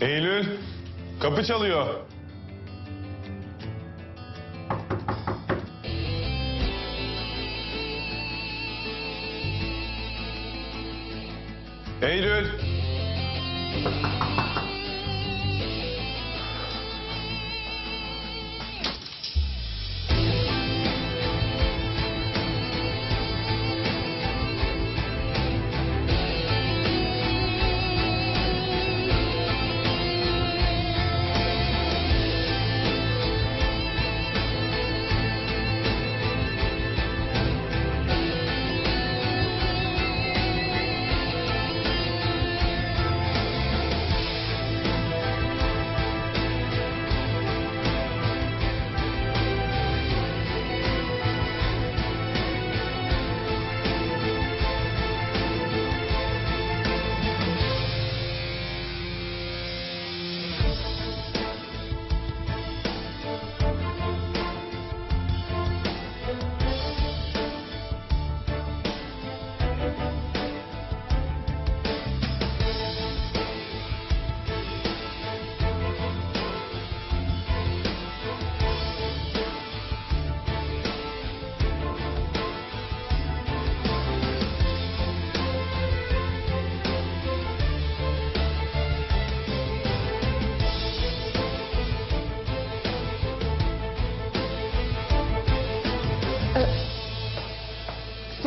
Eylül, kapı çalıyor.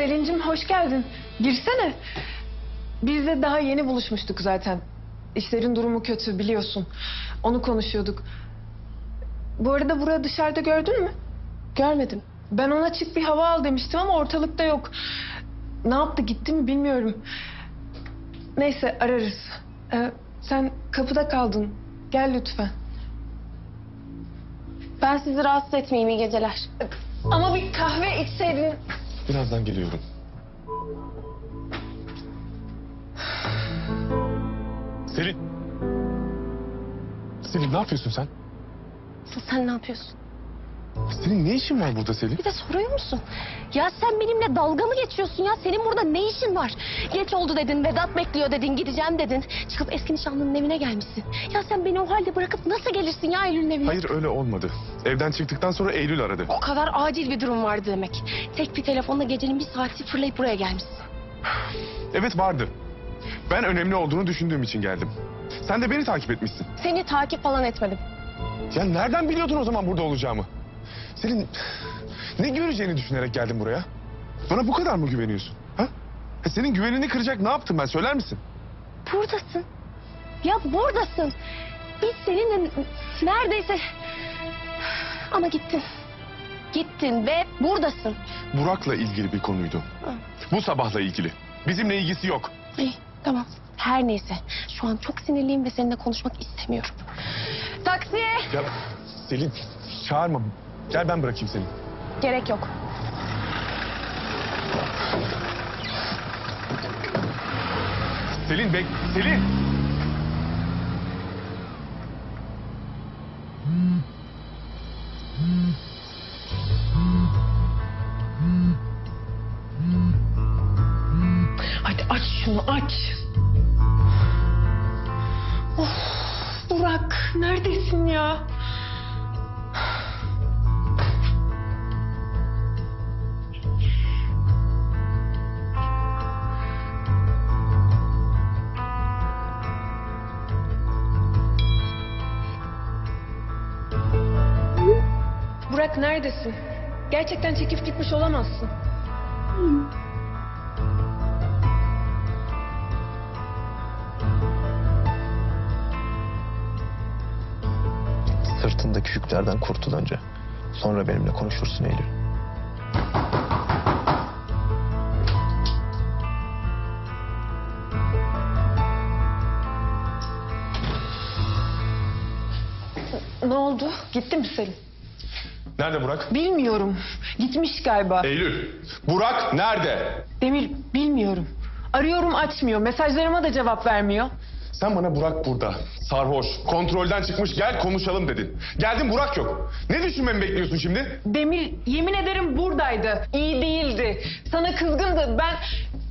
Selin'cim hoş geldin. Girsene. Biz de daha yeni buluşmuştuk zaten. İşlerin durumu kötü biliyorsun. Onu konuşuyorduk. Bu arada Burak'ı dışarıda gördün mü? Görmedim. Ben ona çık bir hava al demiştim ama ortalıkta yok. Ne yaptı gitti mi bilmiyorum. Neyse ararız. Ee, sen kapıda kaldın. Gel lütfen. Ben sizi rahatsız etmeyeyim iyi geceler. Ama bir kahve içseydin. Birazdan geliyorum. Selin. Selin ne yapıyorsun sen? Sen ne yapıyorsun? Senin ne işin var burada Selin? Bir de soruyor musun? Ya sen benimle dalga mı geçiyorsun ya? Senin burada ne işin var? Geç oldu dedin, Vedat bekliyor dedin, gideceğim dedin. Çıkıp eski nişanlının evine gelmişsin. Ya sen beni o halde bırakıp nasıl gelirsin ya Eylül'ün evine? Hayır öyle olmadı. Evden çıktıktan sonra Eylül aradı. O kadar acil bir durum vardı demek. Tek bir telefonla gecenin bir saati fırlayıp buraya gelmişsin. Evet vardı. Ben önemli olduğunu düşündüğüm için geldim. Sen de beni takip etmişsin. Seni takip falan etmedim. Ya nereden biliyordun o zaman burada olacağımı? Selin ne göreceğini düşünerek geldin buraya? Bana bu kadar mı güveniyorsun? Ha? Ha, Senin güvenini kıracak ne yaptım ben söyler misin? Buradasın. Ya buradasın. Biz seninle neredeyse... Ama gittin. Gittin ve buradasın. Burak'la ilgili bir konuydu. Bu sabahla ilgili. Bizimle ilgisi yok. İyi tamam. Her neyse. Şu an çok sinirliyim ve seninle konuşmak istemiyorum. Taksiye. Ya Selin çağırma. Gel ben bırakayım seni. Gerek yok. Selin bek... Selin! Neredesin? Gerçekten çekip gitmiş olamazsın. Sırtındaki yüklerden kurtul önce. Sonra benimle konuşursun Eylül. Ne oldu? Gitti mi Selim? Nerede Burak? Bilmiyorum. Gitmiş galiba. Eylül. Burak nerede? Demir bilmiyorum. Arıyorum açmıyor. Mesajlarıma da cevap vermiyor. Sen bana Burak burada. Sarhoş. Kontrolden çıkmış gel konuşalım dedin. Geldin Burak yok. Ne düşünmemi bekliyorsun şimdi? Demir yemin ederim buradaydı. İyi değildi. Sana kızgındı. Ben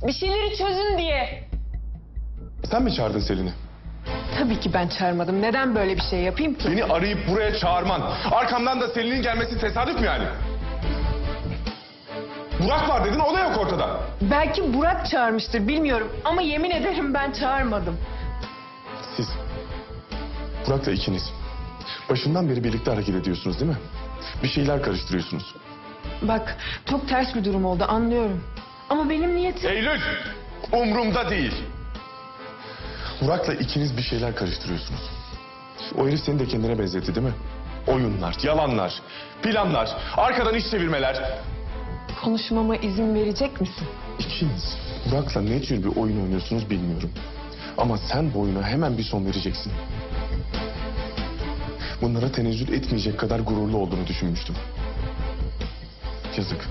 bir şeyleri çözün diye. Sen mi çağırdın Selin'i? Tabii ki ben çağırmadım. Neden böyle bir şey yapayım ki? Beni arayıp buraya çağırman, arkamdan da Selin'in gelmesi tesadüf mü yani? Burak var dedin, o da yok ortada. Belki Burak çağırmıştır bilmiyorum. Ama yemin ederim ben çağırmadım. Siz, Burak'la ikiniz, başından beri birlikte hareket ediyorsunuz değil mi? Bir şeyler karıştırıyorsunuz. Bak çok ters bir durum oldu anlıyorum. Ama benim niyetim... Eylül, umrumda değil. Burak'la ikiniz bir şeyler karıştırıyorsunuz. O herif seni de kendine benzetti değil mi? Oyunlar, yalanlar, planlar, arkadan iş çevirmeler. Konuşmama izin verecek misin? İkiniz Burak'la ne tür bir oyun oynuyorsunuz bilmiyorum. Ama sen bu oyuna hemen bir son vereceksin. Bunlara tenezzül etmeyecek kadar gururlu olduğunu düşünmüştüm. Yazık.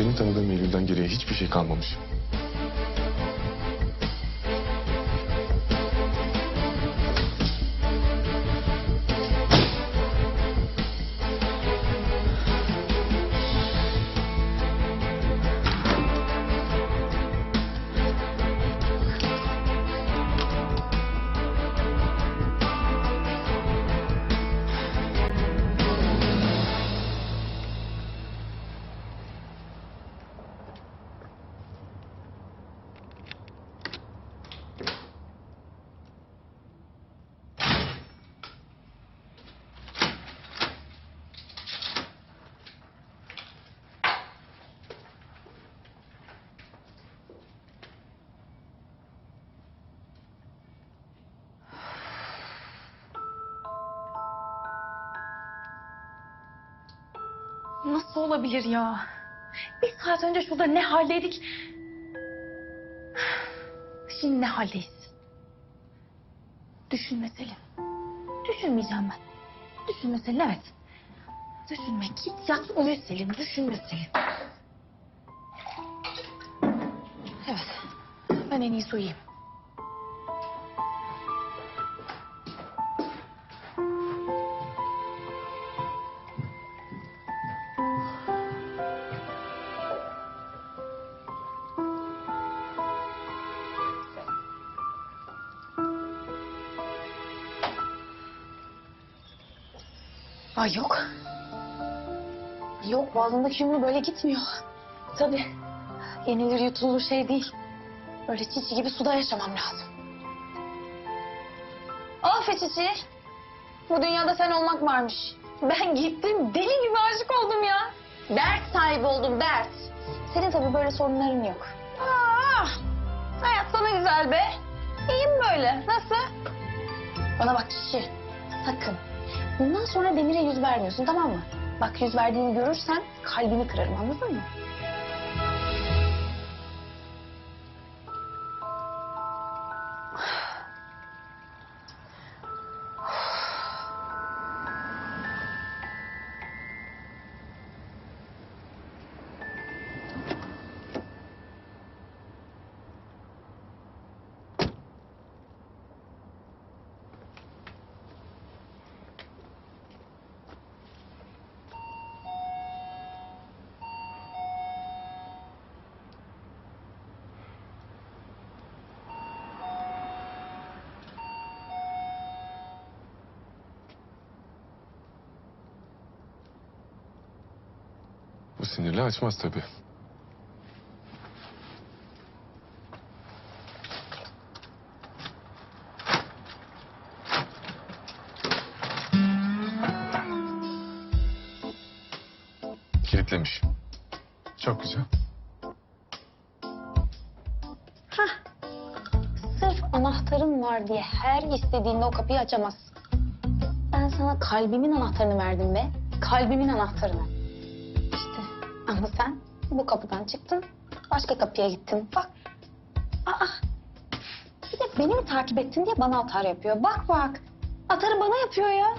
Benim tanıdığım Eylül'den geriye hiçbir şey kalmamış. Nasıl olabilir ya? Bir saat önce şurada ne haldeydik? Şimdi ne haldeyiz? Düşünme Selim. Düşünmeyeceğim ben. Düşünme Selim evet. Düşünme git yat uyu Selim. Düşünme Selim. Evet. Ben en iyisi uyuyayım. Ay yok. Yok boğazımdaki yumru böyle gitmiyor. Tabii. Yenilir yutulur şey değil. Böyle çiçi gibi suda yaşamam lazım. Of çiçi. Bu dünyada sen olmak varmış. Ben gittim deli gibi aşık oldum ya. Dert sahibi oldum dert. Senin tabii böyle sorunların yok. Aa, hayat sana güzel be. İyiyim böyle. Nasıl? Bana bak çiçi. Sakın. Bundan sonra Demir'e yüz vermiyorsun tamam mı? Bak yüz verdiğini görürsen kalbini kırarım anladın mı? Sinirli açmaz tabii. Kilitlemiş. Çok güzel. Sırf anahtarın var diye her istediğinde o kapıyı açamazsın. Ben sana kalbimin anahtarını verdim be. Kalbimin anahtarını. Ama sen bu kapıdan çıktın. Başka kapıya gittin. Bak. Aa. Bir de beni mi takip ettin diye bana atar yapıyor. Bak bak. Atarı bana yapıyor ya.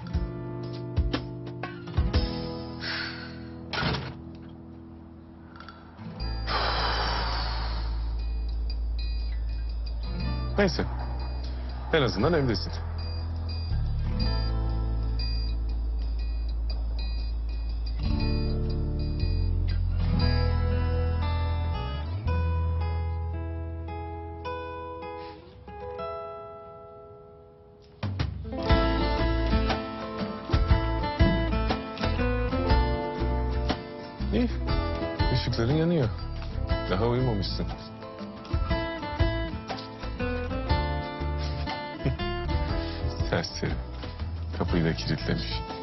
Neyse. En azından evdesin. Serseri. Kapıyı da kilitlemiş.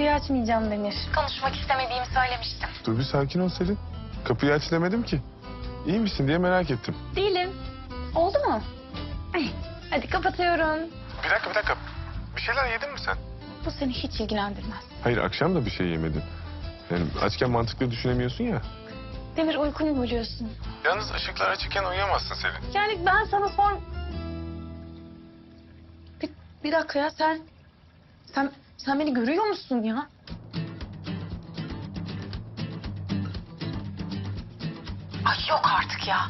Kapıyı açmayacağım Demir. Konuşmak istemediğimi söylemiştim. Dur bir sakin ol Selin. Kapıyı aç demedim ki. İyi misin diye merak ettim. Değilim. Oldu mu? Ay, Hadi kapatıyorum. Bir dakika bir dakika. Bir şeyler yedin mi sen? Bu seni hiç ilgilendirmez. Hayır akşam da bir şey yemedin. Yani açken mantıklı düşünemiyorsun ya. Demir uykumu bölüyorsun. Yalnız ışıklar açıkken uyuyamazsın Selin. Yani ben sana son... Bir, bir dakika ya sen... Sen, sen beni görüyor musun ya? Ay yok artık ya.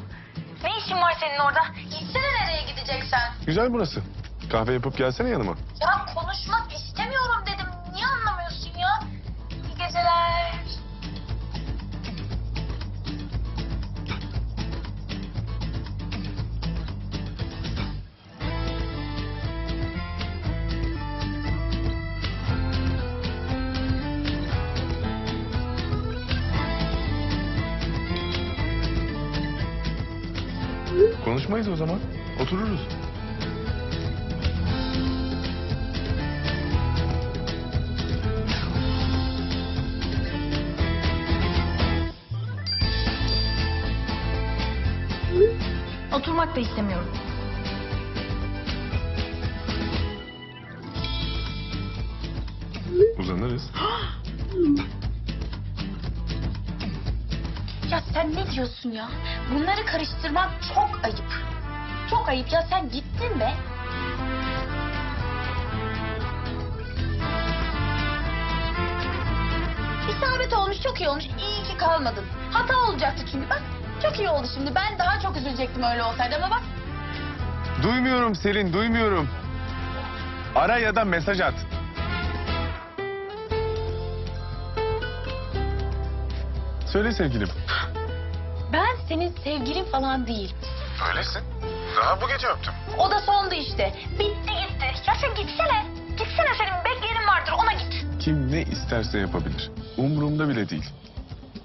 Ne işin var senin orada? Gitsene nereye gideceksen. Güzel burası. Kahve yapıp gelsene yanıma. Ya Konuşmayız o zaman. Otururuz. Oturmak da istemiyorum. Uzanırız. Ya sen ne diyorsun ya? Bunları karıştırmak çok ayıp. Çok ayıp ya sen gittin be. İsabet olmuş çok iyi olmuş. İyi ki kalmadın. Hata olacaktı çünkü bak. Çok iyi oldu şimdi. Ben daha çok üzülecektim öyle olsaydı ama bak. Duymuyorum Selin, duymuyorum. Ara ya da mesaj at. Söyle sevgilim. Senin sevgilin falan değil. Öylesin. Daha bu gece öptüm. O da sondu işte. Bitti gitti. Ya sen gitsene. Gitsene senin bekleyenin vardır ona git. Kim ne isterse yapabilir. Umurumda bile değil.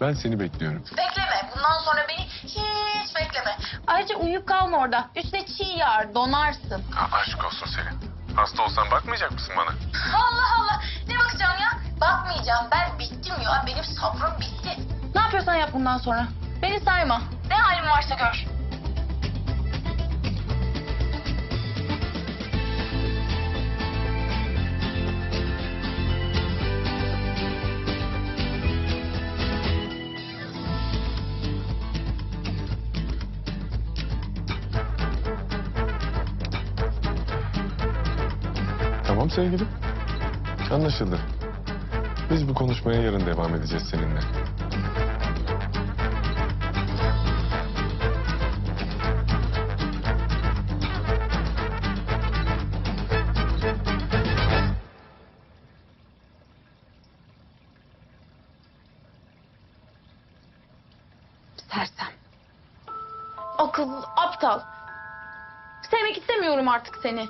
Ben seni bekliyorum. Bekleme. Bundan sonra beni hiç bekleme. Ayrıca uyuyup kalma orada. Üstüne çiğ yağar, donarsın. aşk olsun Selin. Hasta olsan bakmayacak mısın bana? Allah Allah. Ne bakacağım ya? Bakmayacağım. Ben bittim ya. Benim sabrım bitti. Ne yapıyorsan yap bundan sonra. Beni sayma. Halin varsa gör. Tamam sevgilim. Anlaşıldı. Biz bu konuşmaya yarın devam edeceğiz seninle. Aptal. Sevmek istemiyorum artık seni.